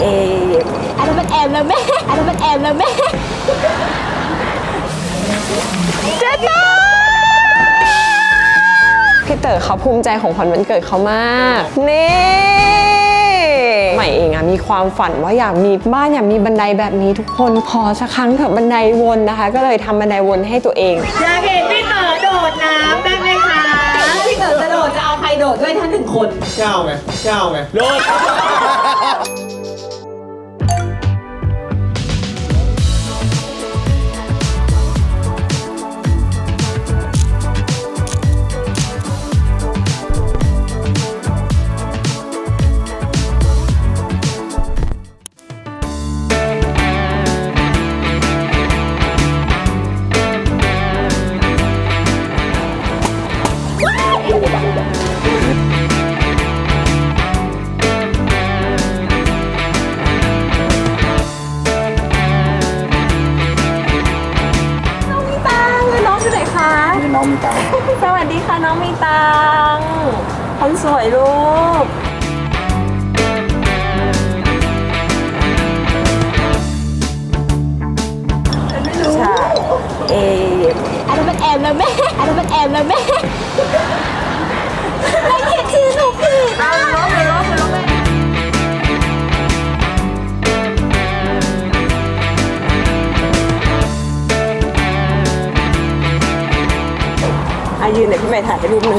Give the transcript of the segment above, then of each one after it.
เออันนั้นมันแอมแล้วแม่ อันนั้นมันแอมแล้วแม่เจ๊ต้าพี่เต๋อเขาภูมิใจของขวัญวันเกิดเขามาก นี่ ใหม่เองอะมีความฝันว่าอยากมีบ้านอยากมีบันไดแบบนี้ทุกคนขอสักครั้งเถอะบันไดวนนะคะ ก็เลยทำบันไดวนให้ตัวเอง อยากเห็นพี่เต๋อโดดน้ำได้ไหมคะ พี่เต๋อจะโดดจะเอาใครโดดด้วยท่านหนึ่งคนเจ้าไงเจ้าไงโดน วยลูก ใช่เออันนั้นมันแอมแล้วแม่ อันนั้นมันแอมแล้วแม่ไม่เขียนชื่อหนูผิดอะลบเลยลบเลยลบเลยอายืนเดี๋ยวพี่ใหม่ถ่ายให้รูปหนึ่ง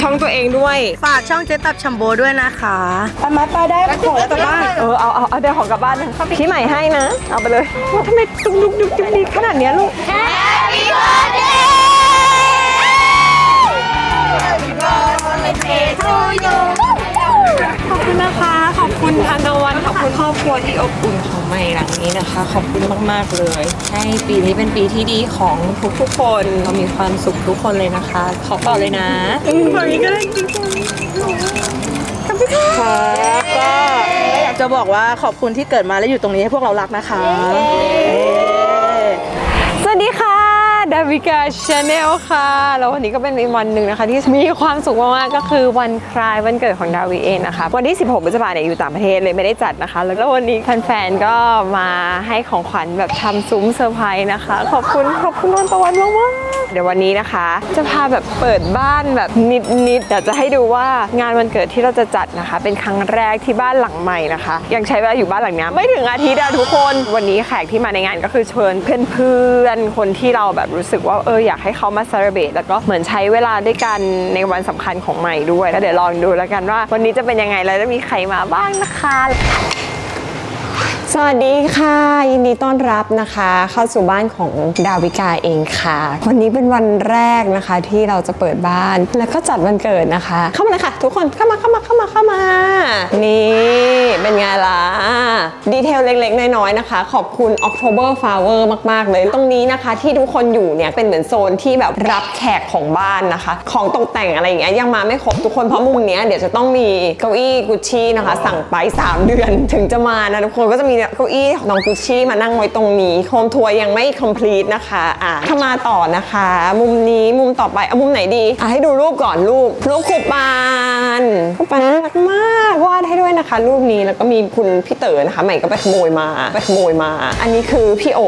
ช่องตัวเองด้วย ฝากช่องเจ๊ตับชัมโบด้วยนะคะไปมาไปได้ของแล้วกลับบ้าน เออเอาเอาเอาเดี๋ยวของกลับบ้านนะพี่ใหม่ให้นะ เอาไปเลยว่าทำไมดุกดุกดุกดุกดิกขนาดเนี้ยลูก Happy birthday Happy birthday to you ขอบคุณนะคะขอบ คุณทานวันขอบคุณครอบครัวที่อบอุ่นของใหม่หลังนี้นะคะ ขอบคุณมาก ๆ เลย ให้ปีนี้เป็นปีที่ดีของทุกๆคนเรามีความสุขทุกคนเลยนะคะ ขอต่อเลยนะแบบนี้ก็ได้จริงค่ะก็อยากจะบอกว่าขอบคุณที่เกิดมาและอยู่ตรงนี้ให้พวกเรารักนะคะเย้สวัสดีค่ะ ดาวิกาชาแนลค่ะ แล้ววันนี้ก็เป็นอีกวันหนึ่งนะคะ ที่มีความสุขมากๆก็คือวันคล้ายวันเกิดของดาวิเองนะคะ วันที่ 16พฤษภาเนี่ยอยู่ต่างประเทศเลยไม่ได้จัดนะคะ แล้วก็วันนี้แฟนๆก็มาให้ของขวัญแบบทำซุ้มเซอร์ไพรส์นะคะ ขอบคุณขอบคุณวันตะวันมากๆ เดี๋ยววันนี้นะคะ จะพาแบบเปิดบ้านแบบนิดๆอยากจะให้ดูว่างานวันเกิดที่เราจะจัดนะคะ เป็นครั้งแรกที่บ้านหลังใหม่นะคะ ยังใช้เวลาอยู่บ้านหลังนี้ไม่ถึงอาทิตย์อะทุกคนวันนี้แขกที่มาในงานก็คือเชิญเพื่อนๆคนที่เราแบบรู้สึกว่าเอออยากให้เขามา c e l e b r a t e แล้วก็เหมือนใช้เวลาด้วยกันในวันสำคัญของใหม่ด้วยแล้วเดี๋ยวลองดูแล้วกันว่า วันนี้จะเป็นยังไงแล้วจะมีใครมาบ้างนะคะ สวัสดีค่ะ ยินดีต้อนรับนะคะ เข้าสู่บ้านของดาวิกาเองค่ะ วันนี้เป็นวันแรกนะคะที่เราจะเปิดบ้านแล้วก็จัดวันเกิดนะคะ เข้ามาเลยค่ะ ทุกคนเข้ามาเข้ามาเข้ามาเข้ามา นี่เป็นไงล่ะดีเทลเล็กๆ น้อยๆนะคะ ขอบคุณ October Flower มากๆ เลย ตรงนี้นะคะ ที่ทุกคนอยู่เนี่ยเป็นเหมือนโซนที่แบบรับแขกของบ้านนะคะ ของตกแต่งอะไรอย่างเงี้ยยังมาไม่ครบทุกคนเพราะมุมเนี้ยเดี๋ยวจะต้องมีเก้าอี้กุชชี่นะคะ สั่งไป 3 เดือนถึงจะมานะทุกคนก็จะมีเก้าอี้ของน้องกุชชี่มานั่งไว้ตรงนี้โฮมทัวร์ยังไม่ complete นะคะอะถ้ามาต่อนะคะ มุมนี้มุมต่อไปเอามุมไหนดีอะให้ดูรูปก่อนรูปรูปคุปปานคุปปานน่ารักมากวาดให้ด้วยนะคะ รูปนี้แล้วก็มีคุณพี่เต๋อนะคะ ใหม่ก็ไปขโมยมาไปขโมยมา อันนี้คือพี่โอ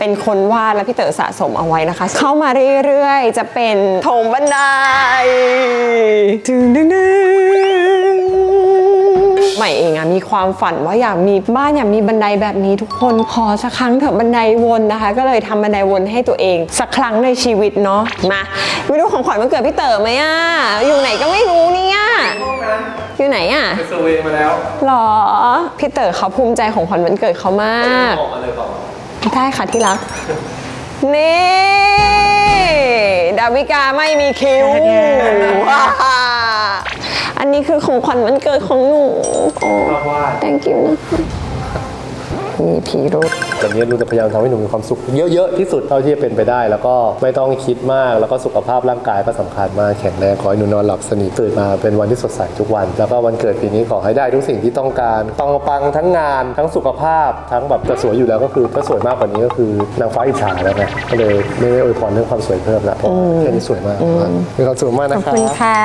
เป็นคนวาดและพี่เต๋อสะสมเอาไว้นะคะ เข้ามาเรื่อยๆ จะเป็นโถงบันไดดึงดึงดึง ใหม่เองอะมีความฝันว่าอยากมีบ้านอยากมีบันไดแบบนี้ทุกคนขอสักครั้งเถอะบันไดวนนะคะ ก็เลยทำบันไดวนให้ตัวเอง สักครั้งในชีวิตเนาะมาไปดูของขวัญวันเกิดพี่เต๋อไหมอะอยู่ไหนก็ไม่รู้เนี่ยอยู่ไหนอะไปเซอร์เวย์มาแล้วหรอพี่เต๋อเขาภูมิใจของขวัญวันเกิดเขามากออกมาเลยบอกได้ค่ะที่รักนี่ดาวิกาไม่มีคิวว้า อันนี้คือของขวัญวันเกิดของหนูโอ้ภาพวาด thank you นะคะมีผีรุษ ตอนนี้ลุงจะพยายามทำให้หนูมีความสุขเยอะๆที่สุดเท่าที่จะเป็นไปได้ แล้วก็ไม่ต้องคิดมากแล้วก็สุขภาพร่างกายก็สำคัญมากแข็งแรงขอให้หนูนอนหลับสนิทตื่นมาเป็นวันที่สดใสทุกวัน แล้วก็วันเกิดปีนี้ขอให้ได้ทุกสิ่งที่ต้องการปังปังๆทั้งงานทั้งสุขภาพทั้งแบบจะสวยอยู่แล้วก็คือถ้าสวยมากกว่านี้ก็คือนางฟ้าอิจฉาแล้วไงก็เลยไม่ได้อวยพรเรื่องความสวยเพิ่มละเพราะแค่นี้สวยมากมีความสุขมากขนะอบคะ คุณค่ะ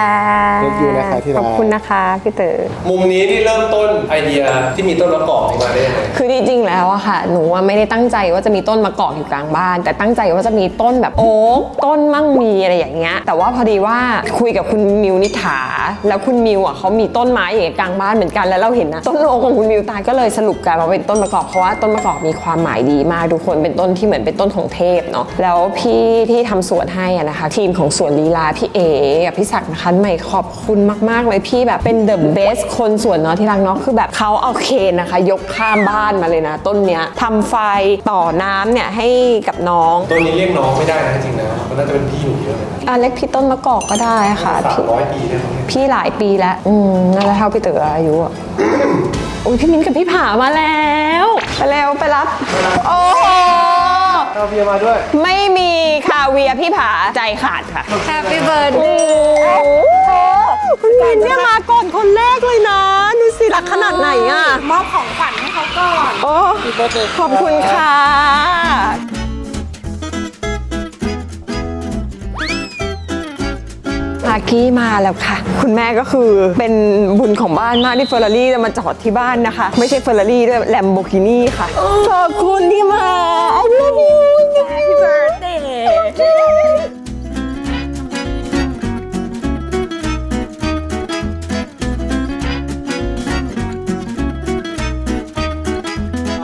Thank you นะคะที่รัก ขอบคุณนะคะพี่เต๋อ มุมนี้ที่เริ่มต้นไอเดียที่มีต้นมะกอกนี้มาได้ยังไง คือจริงๆแล้วอะค่ะ หนูว่าไม่ได้ตั้งใจว่าจะมีต้นมะกอกอยู่กลางบ้าน แต่ตั้งใจว่าจะมีต้นแบบโอ๊กต้นมั่งมีอะไรอย่างเงี้ยแต่ว่าพอดีว่าคุยกับคุณมิวนิถาแล้วคุณมิวอะเขามีต้นไม้อย่างกลางบ้านเหมือนกันแล้วเราเห็นนะต้นโอ๊กของคุณมิวตายก็เลยสรุปกันมาเป็นต้นมะกอกเพราะว่าต้นมะกอกมีความหมายดีมากทุกคนเป็นต้นที่เหมือนเป็นต้นของเทพเนาะแล้วพี่ที่ทำสวนให้อะนะคะ ทีมของสวนลีลาพี่เอกับพี่ศักดิ์นะคะใหม่ขอบคุณมาก ๆ เลยพี่แบบเป็น the best คนสวนเนาะที่รักเนาะคือแบบเขาเอาเคนนะคะ ยกข้ามบ้านมาเลยนะ ต้นเนี้ยทำไฟต่อน้ำเนี่ยให้กับน้องต้นนี้เรียกน้องไม่ได้นะจริงๆนะมันน่าจะเป็นพี่หนูเยอะเลยอะเล็กพี่ต้นมะกอกก็ได้ค่ะสามพี่ร้อยปีได้ไหมพี่หลายปีแล้ว อืมน่าจะเท่าพี่เต๋ออายุอะ อุ้ยพี่มิ้นกับพี่ผามาแล้ว ไปเร็วไปรับ โอ้โห เอาเบียร์มาด้วย ไม่มีคาเวียร์พี่ผาใจขาดค่ะ Happy birthday โอ้โหคุณมินเนี่ยมาก่อนคนแรกเลยนะดูสิรักขนาดไหนอะ มอบของขวัญให้เขาก่อน โอ้ขอบคุณค่ะมากกี้มาแล้วค่ะ คุณแม่ก็คือเป็นบุญของบ้านมากที่เฟอร์รารี่จะมาจอดที่บ้านนะคะ ไม่ใช่เฟอร์รารี่ด้วยแลมโบกินี่ค่ะ ขอบคุณที่มา I love you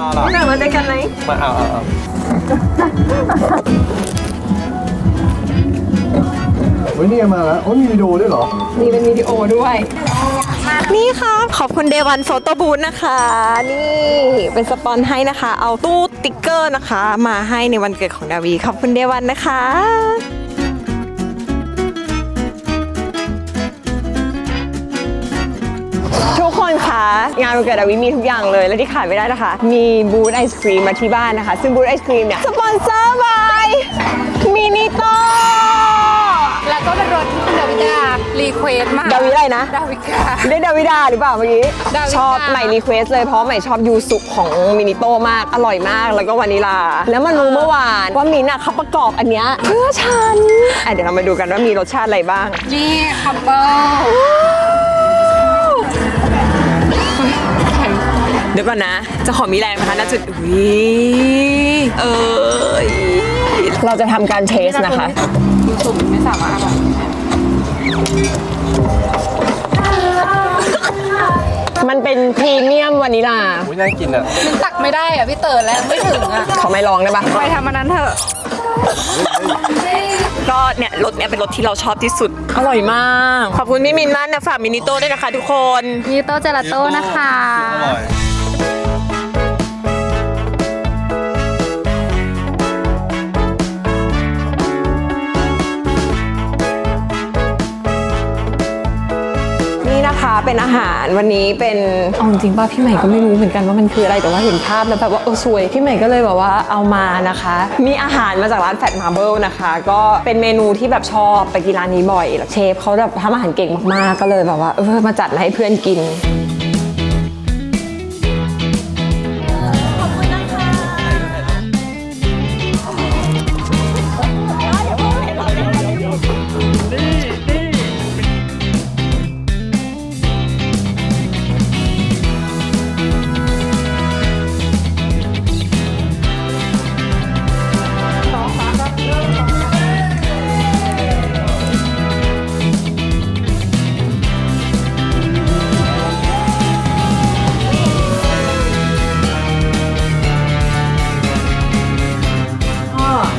เอาล่ะหนังมาด้วยกันไหมมาเอาเอาเอาเฮ้ยนี่มาแล้วโอ้ยมีวิดีโอด้วยเหรอนี่เป็นวิดีโอด้วย นี่ค่ะ ขอบคุณเดวันโฟโต้บูธนะคะ นี่เป็นสปอนให้นะคะ เอาตู้ติ๊กเกอร์นะคะ มาให้ในวันเกิดของดาวี ขอบคุณเดวันนะคะ งานวันเกิดดาวิมีทุกอย่างเลย และที่ขาดไม่ได้นะคะ มีบูธไอศครีมมาที่บ้านนะคะ ซึ่งบูธไอศครีมเนี่ย สปอนเซอร์บายมินิโตแล้วก็เป็นรถที่คุณดาวิดารีเควสมาดาวิอะไรนะ ดาวิกาได้ดาวิดาหรือเปล่าเมื่อกี้ ดาวิดาชอบใหม่รีเควสเลยเพราะใหม่ชอบยูสุของมินิโต้มาก อร่อยมาก แล้วก็วานิลา แล้วมันรู้เมื่อวานว่ามินอะเขาประกอบอันเนี้ยเพื่อฉันอะเดี๋ยวเรามาดูกันว่ามีรสชาติอะไรบ้าง นี่คัมเบิล เดี๋ยวก่อนนะ จะขอมีแรงนะคะณจุดอุ้ยเอ้ยเราจะทำการเทสนะคะดูสุ่มไม่สามารถอร่อยมันเป็นพรีเมียมวานิลาอุ้ยน่ากินอะมันตักไม่ได้อะพี่เต๋อแล้วไม่ถึงอะเขาไม่ลองได้ปะไปทำอันนั้นเถอะก็เนี่ยรสเนี่ยเป็นรสที่เราชอบที่สุด อร่อยมาก ขอบคุณพี่มินมากนะฝากมินิโต้ด้วยนะคะทุกคนมีโตเจลาโต้นะคะอร่อย เป็นอาหารวันนี้เป็นเอาจริงป่ะพี่ใหม่ก็ไม่รู้เหมือนกันว่ามันคืออะไรแต่ว่าเห็นภาพแล้วแบบว่าเออสวยพี่ใหม่ก็เลยแบบว่าเอามานะคะ มีอาหารมาจากร้านแฟตมาร์เบิลนะคะ ก็เป็นเมนูที่แบบชอบไปกินร้านนี้บ่อยแล้วเชฟเขาแบบทำอาหารเก่งมากๆก็เลยแบบว่าเออมาจัดมาให้เพื่อนกิน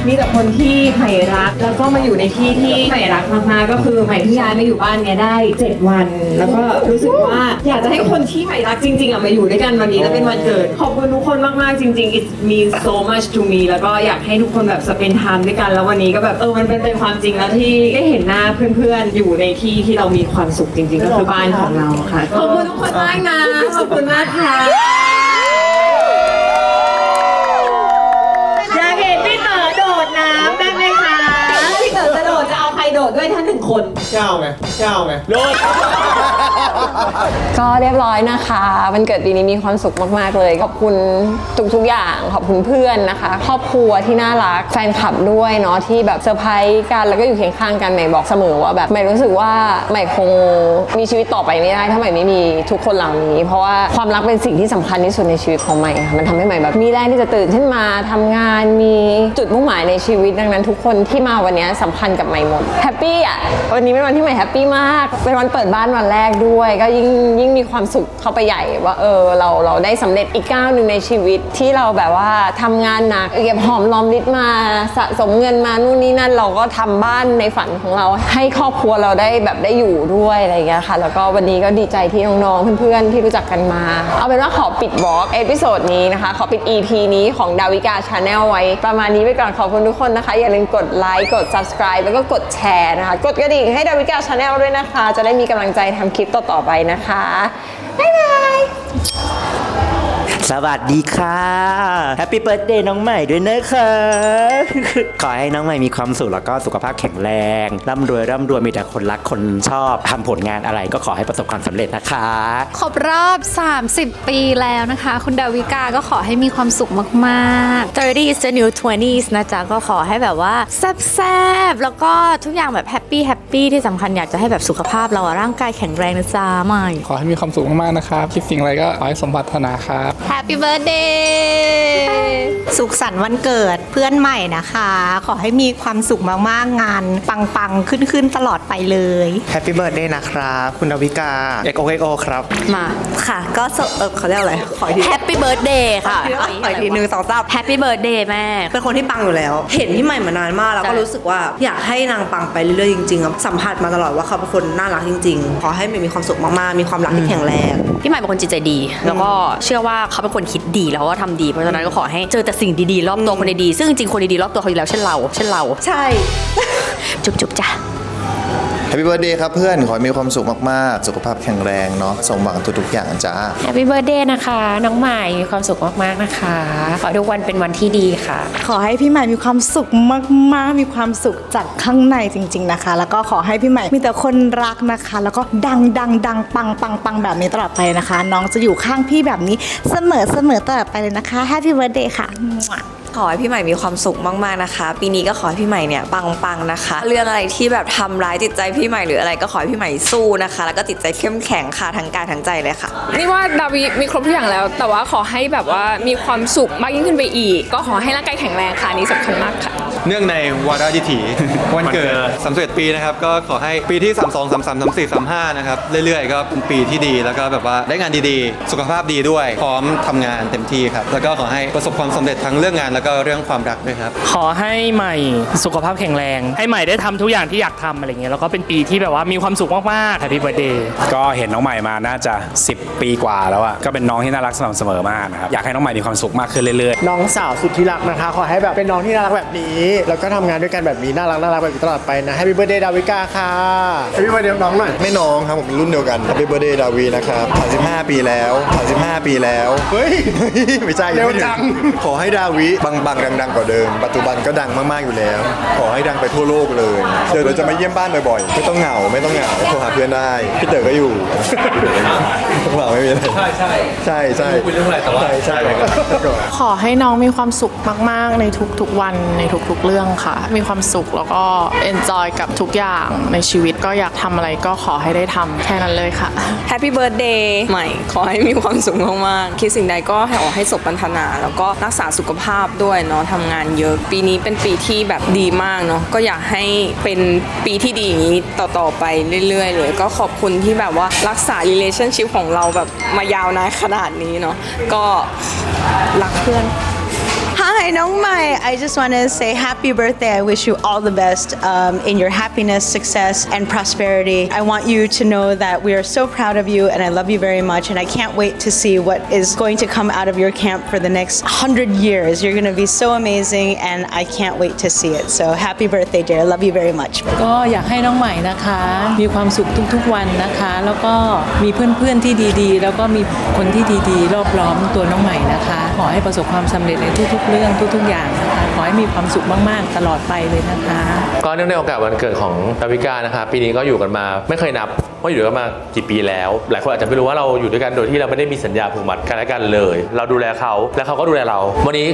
มีแต่คนที่ใหม่รักแล้วก็มาอยู่ในที่ที่ใหม่รักมากๆก็คือใหม่ที่ย้ายมาอยู่บ้านเนี้ยได้ 7 วัน แล้วก็รู้สึกว่าอยากจะให้คนที่ใหม่รักจริงๆอะมาอยู่ด้วยกันวันนี้แล้วเป็นวันเกิด ขอบคุณทุกคนมากๆจริงๆ it means so much to me แล้วก็อยากให้ทุกคนแบบสเปนไทม์ด้วยกัน แล้ววันนี้ก็แบบเออมันเป็นเป็นความจริงแล้วที่ได้เห็นหน้าเพื่อนๆอยู่ในที่ที่เรามีความสุขจริงๆก็คือบ้านของเราค่ะขอบคุณทุกคนมากนะขอบคุณมากค่ะ คน เจ้าไง เจ้าไง โดด ก็เรียบร้อยนะคะวันเกิดปีนี้มีความสุขมาก ๆ เลย ขอบคุณทุกๆอย่าง ขอบคุณเพื่อนนะคะ ครอบครัวที่น่ารักแฟนคลับด้วยเนาะที่แบบเซอร์ไพรส์กันแล้วก็อยู่เคียงข้างกันใหม่บอกเสมอว่าแบบใหม่รู้สึกว่าใหม่คงมีชีวิตต่อไปไม่ได้ถ้าใหม่ไม่มีทุกคนเหล่านี้ เพราะว่าความรักเป็นสิ่งที่สำคัญที่สุดในชีวิตของใหม่ค่ะมันทำให้ใหม่แบบมีแรงที่จะตื่นขึ้นมาทำงานมีจุดมุ่งหมายในชีวิตดังนั้น ทุกคนที่มาวันนี้สำคัญกับใหม่หมดแฮปปี้อะวันนี้เป็นวันที่ใหม่แฮปปี้มากเป็นวันเปิดบ้านวันแรกด้วยก็ยิ่งยิ่งมีความสุขเข้าไปใหญ่ว่าเออเราเราได้สำเร็จอีกก้าวหนึ่งในชีวิตที่เราแบบว่าทำงานหนักเก็บหอมรอมริบมาสะสมเงินมานู่นนี่นั่นเราก็ทำบ้านในฝันของเราให้ครอบครัวเราได้แบบได้อยู่ด้วยอะไรเงี้ยค่ะ แล้วก็วันนี้ก็ดีใจที่น้องๆเพื่อนๆที่รู้จักกันมา เอาเป็นว่าขอปิดวอล์กเอพิโซดนี้นะคะ ขอปิด EP นี้ของดาวิกาชาแนลไว้ ประมาณนี้ไปก่อนขอบคุณทุกคนนะคะ อย่าลืมกดไลค์กด subscribe แล้วก็กดแชร์นะคะ กดกระดิ่งให้ดาวิกาชาแนลด้วยนะคะ จะได้มีกำลังใจทำคลิปต่อๆไปนะคะ สวัสดีค่ะแฮปปี้เบิร์ดเดย์น้องใหม่ด้วยนะคะขอให้น้องใหม่มีความสุขแล้วก็สุขภาพแข็งแรงร่ำรวยร่ำรวยมีแต่คนรักคนชอบทำผลงานอะไรก็ขอให้ประสบความสำเร็จนะคะ ครบรอบ 30 ปีแล้วนะคะ คุณดาวิกาก็ขอให้มีความสุขมากๆ 30s the new 20s นะจ๊ะ ก็ขอให้แบบว่าแซ่บๆ แล้วก็ทุกอย่างแบบแฮปปี้แฮปปี้ที่สำคัญอยากจะให้แบบสุขภาพเราอะร่างกายแข็งแรงนะจ๊ะใหม่ ขอให้มีความสุขมากๆนะครับ คิดสิ่งอะไรก็ขอให้สมปรารถนาครับ Happy birthday สุขสันต์วันเกิดเพื่อนใหม่นะคะ ขอให้มีความสุขมากๆ งานปังๆ ขึ้นๆ ตลอดไปเลย แฮปปี้เบิร์ดเดย์นะครับ คุณดาวิกา XOXO ครับ มาค่ะ ก็สเออเขาเรียกอะไร ขออีกที Happy birthday ค่ะขออีกทีหนึ่งสองสาม Happy birthday แม่ เป็นคนที่ปังอยู่แล้ว เห็นพี่ใหม่มานานมากแล้วก็ใช่รู้สึกว่าอยากให้นางปังไปเรื่อยๆจริงๆครับสัมผัสมาตลอดว่าเขาเป็นคนน่ารักจริง ๆ ขอให้มีความสุขมากๆ มีความรักที่แข็งแรง พี่ใหม่เป็นคนจิตใจดี แล้วก็เชื่อว่าเขาเป็นคนคิดดีแล้วก็ทำดี เพราะฉะนั้นก็ขอให้เจอแต่สิ่งดีๆรอบตัวคนดีๆซึ่งจริงๆคนดีๆรอบตัวเขาอยู่แล้วเช่นเรา เช่นเรา ใช่ จุ๊บๆจ้ะ แฮปปี้เบิร์ดเดย์ครับเพื่อนขอให้มีความสุขมากๆ สุขภาพแข็งแรงเนาะสมหวังทุกๆอย่างจ้า Happy Birthday นะคะ น้องใหม่มีความสุขมากๆนะคะ ขอให้ทุกวันเป็นวันที่ดีค่ะ ขอให้พี่ใหม่มีความสุขมากๆ มีความสุขจากข้างในจริง ๆนะคะ แล้วก็ขอให้พี่ใหม่มีแต่คนรักนะคะ แล้วก็ดังดังดังปังปังปังแบบนี้ตลอดไปนะคะ น้องจะอยู่ข้างพี่แบบนี้เสมอเสมอตลอดไปเลยนะคะ Happy Birthday ค่ะ ขอให้พี่ใหม่มีความสุขมากๆนะคะ ปีนี้ก็ขอให้พี่ใหม่เนี่ยปังๆนะคะ เรื่องอะไรที่แบบทำร้ายจิตใจพี่ใหม่หรืออะไรก็ขอให้พี่ใหม่สู้นะคะ แล้วก็จิตใจเข้มแข็งค่ะทั้งกายทั้งใจเลยค่ะ นี่ว่าดาวีมีครบทุกอย่างแล้ว แต่ว่าขอให้แบบว่ามีความสุขมากยิ่งขึ้นไปอีก ก็ขอให้ร่างกายแข็งแรงค่ะนนี่สำคัญมากค่ะ เนื่องในวาระดิถีวันเกิด31ปีนะครับ ก็ขอให้ปีที่ 32 33 34 35 นะครับ เรื่อยๆ ก็เป็นปีที่ดีแล้วก็แบบว่าได้งานดีๆ สุขภาพดีด้วย พร้อมทำงานเต็มที่ครับ แล้วก็ขอให้ประสบความสำเร็จทั้งเรื่องงานแล้วก็เรื่องความรักด้วยครับ ขอให้ใหม่สุขภาพแข็งแรง ให้ใหม่ได้ทำทุกอย่างที่อยากทำอะไรเงี้ยแล้วก็เป็นปีที่แบบว่ามีความสุขมากๆ Happy Birthday ก็เห็นน้องใหม่มาน่าจะ 10 ปีกว่าแล้วอะก็เป็นน้องที่น่ารักสม่ำเสมอมากนะครับ อยากให้น้องใหม่มีความสุขมากขึ้นเรื่อยๆ น้องสาวสุดที่รักนะคะ ขอให้แบบเป็นน้องที่น่ารักแบบนี้แล้วก็ทำงานด้วยกันแบบนี้น่ารักน่ารักแบบนี้ตลอดไปนะ Happy Birthday ดาวิกาค่ะ Happy Birthday น้องหน่อย ไม่น้องครับผมเป็นรุ่นเดียวกันแฮปปี้เบิร์ดเดย์ดาวีนะครับ35 ปีแล้ว35ปีแล้ว เฮ้ย ไม่ใช่ยังไม่ถึเร็วจัง ขอให้ดาวิบังๆดัง ๆ กว่าเดิม ปัจจุบันก็ดังมากๆอยู่แล้ว ขอให้ดังไปทั่วโลกเลย เดี๋ยวเราจะมาเยี่ยมบ้านบ่อยๆ ไม่ต้องเหงา ไม่ต้องเหงา โทรหาเพื่อนได้ พี่เต๋อก็อยู่เหงาไม่มีอะไร ใช่ใช่ใช่ใช่คุยเรื่องอะไรแต่ว่า ใช่ใช่ก่อนขอให้น้องมีความสุขมาก ๆ ในทุกๆวันในทุกๆเรื่องค่ะ มีความสุขแล้วก็ enjoy กับทุกอย่างในชีวิตก็อยากทำอะไรก็ขอให้ได้ทำแค่นั้นเลยค่ะ Happy Birthday ใหม่ ขอให้มีความสุขมากๆคิดสิ่งใดก็ให้ออกให้สมปรารถนา แล้วก็รักษาสุขภาพด้วยเนาะทำงานเยอะ ปีนี้เป็นปีที่แบบดีมากเนาะก็อยากให้เป็นปีที่ดีอย่างนี้ต่อๆไปเรื่อยๆเลย ก็ขอบคุณที่แบบว่ารักษา relationship ของเราแบบมายาวนานขนาดนี้เนาะก็รักเพื่อน Hi, Nong Mai. I just want to say happy birthday. I wish you all the best um, in your happiness, success, and prosperity. I want you to know that we are so proud of you and I love you very much. And I can't wait to see what is going to come out of your camp for the next hundred years. You're going to be so amazing and I can't wait to see it. So happy birthday, dear. I love you very much. ก็อยากให้น้องใหม่นะคะ มีความสุขทุกๆวันนะคะ แล้วก็มีเพื่อนๆที่ดีๆ แล้วก็มีคนที่ดีๆ รอบล้อมตัวน้องใหม่นะคะ ขอให้ประสบความสำเร็จในทุกๆเรื่อง ื่องรื่องทุกๆอย่างนะคะขอให้มีความสุขมากๆ ตลอดไปเลยนะคะ ก็เนื่องในโอกาสวันเกิดของดาวิกานะคะ ปีนี้ก็อยู่กันมาไม่เคยนับว่าอยู่กันมากี่ปีแล้ว หลายคนอาจจะไม่รู้ว่าเราอยู่ด้วยกันโดยที่เราไม่ได้มีสัญญาผูกมัดกันและกันเลย เราดูแลเขาและเขาก็ดูแลเรา วันนี้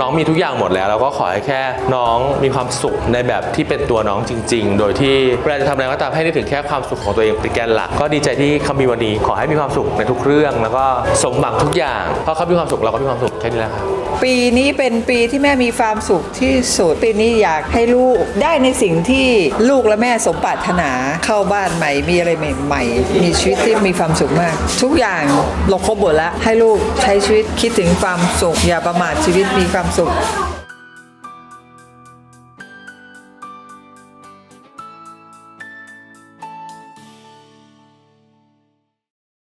น้องมีทุกอย่างหมดแล้ว เราก็ขอให้แค่น้องมีความสุขในแบบที่เป็นตัวน้องจริง ๆ โดยที่เวลาจะทำอะไรก็ตามให้นึกถึงแค่ความสุขของตัวเองเป็นแกนหลัก ก็ดีใจที่เขามีวันนี้ขอให้มีความสุขในทุกเรื่อง แล้วก็สมหวังทุกอย่างเพราะเขามีความสุขเราก็มีความสุขแค่นี้แหละครับปีนี้เป็นปีที่แม่มีความสุขที่สุดปีนี้อยากให้ลูกได้ในสิ่งที่ลูกและแม่สมปรารถนาเข้าบ้านใหม่มีอะไรใหม่ๆ มีชีวิตที่มีความสุขมาก ทุกอย่างเราครบหมดแล้ว ให้ลูกใช้ชีวิตคิดถึงความสุข อย่าประมาทชีวิตมีความสุข